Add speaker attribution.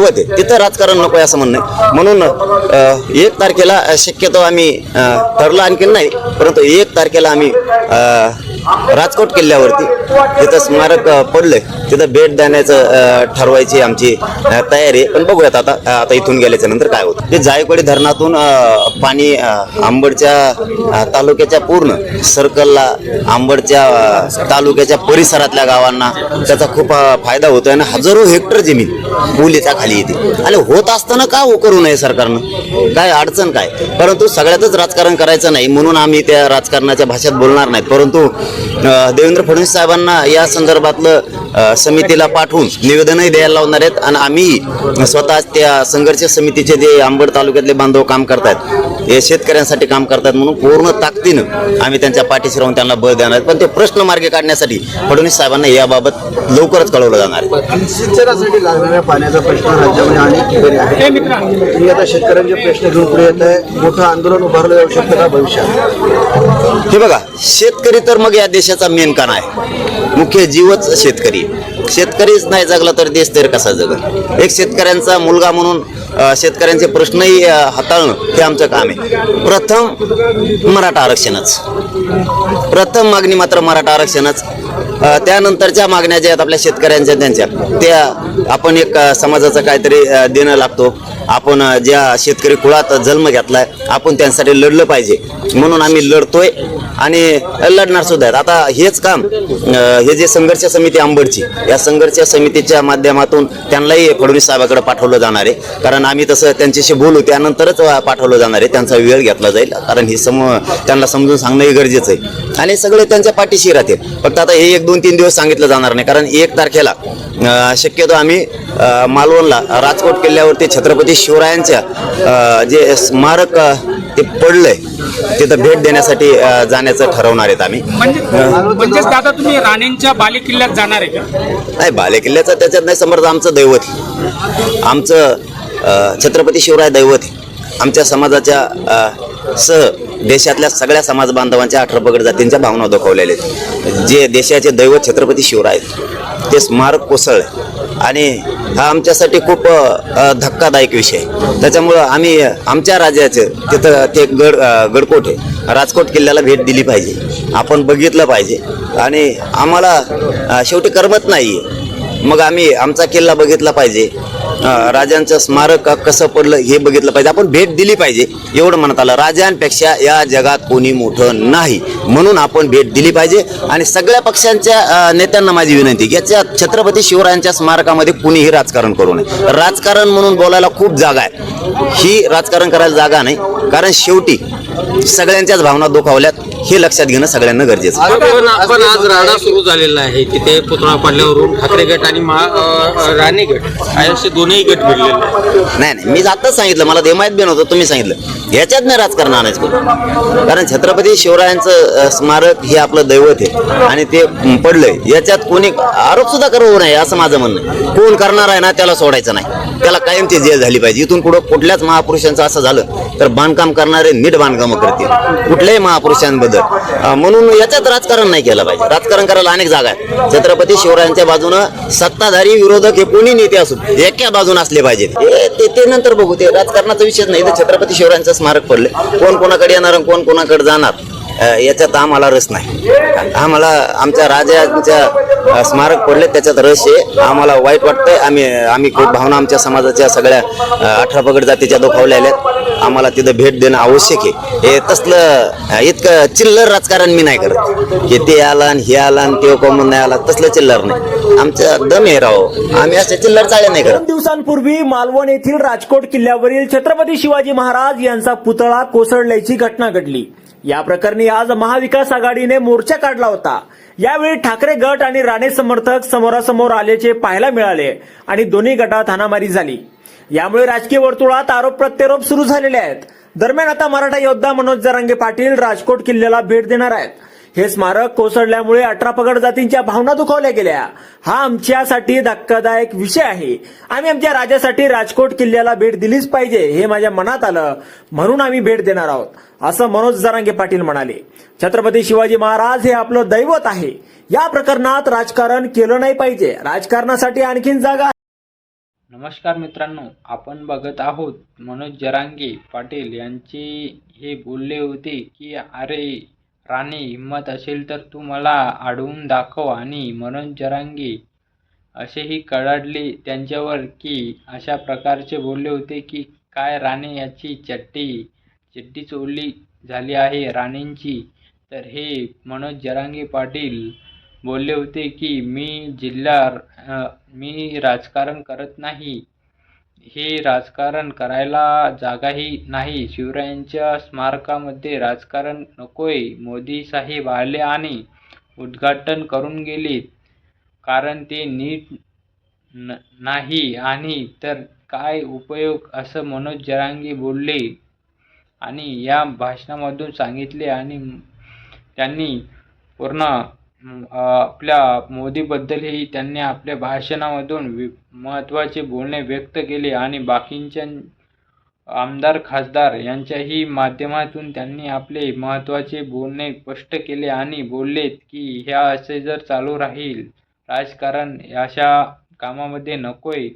Speaker 1: दैवत आहे. तिथं राजकारण नको आहे असं म्हणणं आहे. म्हणून एक तारखेला शक्यतो आम्ही ठरलं आणखीन नाही परंतु एक तारखेला आम्ही राजकोट किल्ल्यावरती तिथं स्मारक पडलंय. तिथं भेट देण्याचं ठरवायची आमची तयारी पण बघूयात आता आता इथून गेल्याच्यानंतर काय होतं. ते जायकवाडी धरणातून पाणी आंबडच्या तालुक्याच्या पूर्ण सर्कलला आंबडच्या तालुक्याच्या परिसरातल्या गावांना त्याचा खूप फायदा होतोय आणि हजारो हेक्टर जमीन पुलीच्या खाली येते. आणि होत असताना का हो करू नये सरकारनं? काय अडचण काय? परंतु सगळ्यातच राजकारण करायचं नाही म्हणून आम्ही त्या राजकारणाच्या भाषेत बोलणार नाही परंतु देवेंद्र फडणवीस साहेबांना या संदर्भातलं समितीला पाठवून निवेदनही द्यायला लावणार आहेत आणि आम्ही स्वतः त्या संघर्ष समितीचे जे आंबड तालुक्यातले बांधव काम करतायत हे शेतकऱ्यांसाठी काम करतात म्हणून पूर्ण ताकदीनं आम्ही त्यांच्या पाठीशी राहून त्यांना बळ देणार आहेत. पण ते प्रश्न मार्गी काढण्यासाठी फडणवीस साहेबांना याबाबत लवकरच कळवलं जाणार आहे.
Speaker 2: सिंचनासाठी लागणाऱ्या पाण्याचा प्रश्न राज्यामध्ये अनेक ठिकाणी आहे. तुम्ही आता शेतकऱ्यांचे प्रश्न घेऊन पुढे येत आहे. मोठं आंदोलन उभारलं जाऊ शकतं का भविष्यात?
Speaker 1: हे बघा शेतकरी तर मग या देशाचा मेन कान आहे. मुख्य जीवच शेतकरी. शेतकरीच नाही जगला तर देश तर कसा जगल? एक शेतकऱ्यांचा मुलगा म्हणून शेतकऱ्यांचे प्रश्नही हाताळणं हे आमचं काम आहे. प्रथम मराठा आरक्षणच. प्रथम मागणी मात्र मराठा आरक्षणच. त्यानंतरच्या मागण्या ज्या आहेत आपल्या शेतकऱ्यांच्या त्यांच्या. त्या आपण एक समाजाचं काहीतरी देणं लागतो. आपण ज्या शेतकरी कुळात जन्म घेतलाय आपण त्यांच्यासाठी लढलं पाहिजे. म्हणून आम्ही लढतोय आणि लढणार सुद्धा आहेत. आता हेच काम हे जे संघर्ष समिती आंबडची या संघर्ष समितीच्या माध्यमातून त्यांनाही फडणवीस साहेबाकडे पाठवलं जाणार आहे. कारण आम्ही तसं त्यांच्याशी बोलू त्यानंतरच पाठवलं जाणार आहे. त्यांचा वेळ घेतला जाईल. कारण हे सम त्यांना समजून सांगणंही गरजेचं आहे. आणि सगळे त्यांच्या पाठीशी राहतील. फक्त आता हे एक दोन तीन दिवस सांगितलं जाणार नाही. कारण एक तारखेला शक्यतो आम्ही अ, मालवणला राजकोट किल्ल्यावरती छत्रपती शिवरायांच्या जे स्मारक ते पडलंय तिथं भेट देण्यासाठी जाण्याचं ठरवणार आहेत आम्ही
Speaker 3: म्हणजे म्हणजेच दादा तुम्ही राणेंच्या बाले किल्ल्यात जाणार आहे का
Speaker 1: नाही बालेकिल्ल्याचं त्याच्यात नाही समर्थ आमचं दैवत. आमचं छत्रपती शिवराय दैवत. आमच्या समाजाच्या सह देशातल्या सगळ्या समाज बांधवांच्या अठरा जातींच्या भावना दुखवलेल्या आहेत जे देशाचे दैवत छत्रपती शिवराय ते स्मारक कोसळले आणि हा आमच्यासाठी खूप धक्कादायक विषय. आहे त्याच्यामुळं आम्ही आमच्या राज्याचं तिथं ते गड गडकोट आहे. राजकोट किल्ल्याला भेट दिली पाहिजे. आपण बघितलं पाहिजे. आणि आम्हाला शेवटी करमत नाही मग आम्ही आमचा किल्ला बघितला पाहिजे. राजांचं स्मारक कसं पडलं हे बघितलं पाहिजे. आपण भेट दिली पाहिजे. एवढं म्हणत आलं. राजांपेक्षा या जगात कोणी मोठं नाही. म्हणून आपण भेट दिली पाहिजे. आणि सगळ्या पक्षांच्या नेत्यांना माझी विनंती याच्या छत्रपती शिवरायांच्या स्मारकामध्ये कुणीही राजकारण करू नये. राजकारण म्हणून बोलायला खूप जागा आहे. ही राजकारण करायला जागा नाही. कारण शेवटी सगळ्यांच्याच भावना दुखावल्यात. हे लक्षात घेणं सगळ्यांना गरजेचं आहे.
Speaker 4: पण पण आज राडा सुरू झालेला आहे. तिथे पुतळा पडल्यावरून ठाकरे गट आणि महा अ, अ, राणे गट असे दोनही गट भिडलेले आहेत.
Speaker 1: नाही नाही मी आताच सांगितलं मला ते माहीत बी नव्हतं तुम्ही सांगितलं. याच्यात नाही राजकारण आणायचं कोणी. कारण छत्रपती शिवरायांचं अ, स्मारक हे आपलं दैवत आहे. आणि ते पडलंय. याच्यात कोणी आरोप सुद्धा करू नये असं माझं म्हणणं आहे. कोण करणार आहे ना त्याला सोडायचं नाही. त्याला कायमची जेल झाली पाहिजे. इथून पुढं कुठल्याच महापुरुषांचं असं झालं तर बांधकाम करणारे नीट बांधकामं करतील. कुठल्याही महापुरुषांबद्दल. म्हणून याच्यात राजकारण नाही केलं पाहिजे. राजकारण करायला अनेक जागा आहेत. छत्रपती शिवरायांच्या बाजूनं सत्ताधारी विरोधक हे कोणी नेते असून एका बाजून असले पाहिजेत. ते ते नंतर बघू. ते राजकारणाचा विषयच नाही. तर छत्रपती शिवरायांचं स्मारक पडले. कोण कोणाकडे येणार आणि कोण कोणाकडे जाणार? याच्यात आम्हाला रस नाही. आम्हाला आमच्या राजाच्या स्मारक पडले त्याच्यात रस आहे. आम्हाला वाईट वाटतंय. आम्ही आम्ही खूप भावना आमच्या समाजाच्या सगळ्या अठरा पगड जातीच्या दुखावलेल्या आहेत. आम्हाला तिथं भेट देणं आवश्यक आहे. हे तसलं इतकं चिल्लर राजकारण मी नाही करत. की ते आला आणि हे आला आणि ते कोमन नाही आला तसलं चिल्लर नाही. आमच्या दम हे राहो आम्ही असे चिल्लर चाळे नाही करत.
Speaker 5: दोन दिवसांपूर्वी मालवण येथील राजकोट किल्ल्यावरील छत्रपती शिवाजी महाराज यांचा पुतळा कोसळल्याची घटना घडली. या प्रकरणी आज महाविकास आघाडीने मोर्चा काढला होता. यावेळी ठाकरे गट आणि राणे समर्थक समोरासमोर आल्याचे पाहायला मिळाले आणि दोन्ही गटात हाणामारी झाली. यामुळे राजकीय वर्तुळात आरोप प्रत्यारोप सुरू झालेले आहेत. दरम्यान आता मराठा योद्धा मनोज जरांगे पाटील राजकोट किल्ल्याला भेट देणार आहेत. हे स्मारक कोसळल्यामुळे अठरा पगड जातींच्या भावना दुखावल्या गेल्या. हा आमच्यासाठी धक्कादायक विषय आहे. आम्ही आमच्या राजासाठी राजकोट किल्ल्याला भेट दिलीच पाहिजे हे माझ्या मनात आलं. म्हणून आम्ही भेट देणार आहोत असं मनोज जरांगे पाटील म्हणाले. छत्रपती शिवाजी महाराज हे आपलं दैवत आहे. या प्रकरणात राजकारण केलं नाही पाहिजे. राजकारणासाठी आणखीन जागा
Speaker 6: नमस्कार मित्रांनो आपण बघत आहोत मनोज जरांगे पाटील यांचे हे बोलले होते की अरे राणे हिंमत असेल तर तू मला आढळून दाखव आणि मनोज जरांगे असेही कडाडले त्यांच्यावर की अशा प्रकारचे बोलले होते की काय राणे याची चट्टी चट्टी चोरली झाली आहे राणेंची तर हे मनोज जरांगे पाटील बोलले होते की मी जिल्हा मी राजकारण करत नाही. हे राजकारण करायला जागाही नाही. शिवरायांच्या स्मारकामध्ये राजकारण नकोय. मोदी साहेब आले आणि उद्घाटन करून गेलीत कारण ते नीट न नाही आणि तर काय उपयोग? असं मनोज जरांगी बोलले आणि या भाषणामधून सांगितले आणि त्यांनी पूर्ण आपल्या मोदीबद्दलही त्यांनी आपल्या भाषणामधून वि महत्त्वाचे बोलणे व्यक्त केले आणि बाकींच्या आमदार खासदार यांच्याही माध्यमातून त्यांनी आपले महत्त्वाचे बोलणे स्पष्ट केले आणि बोललेत की ह्या असे जर चालू राहील राजकारण अशा कामामध्ये नकोय.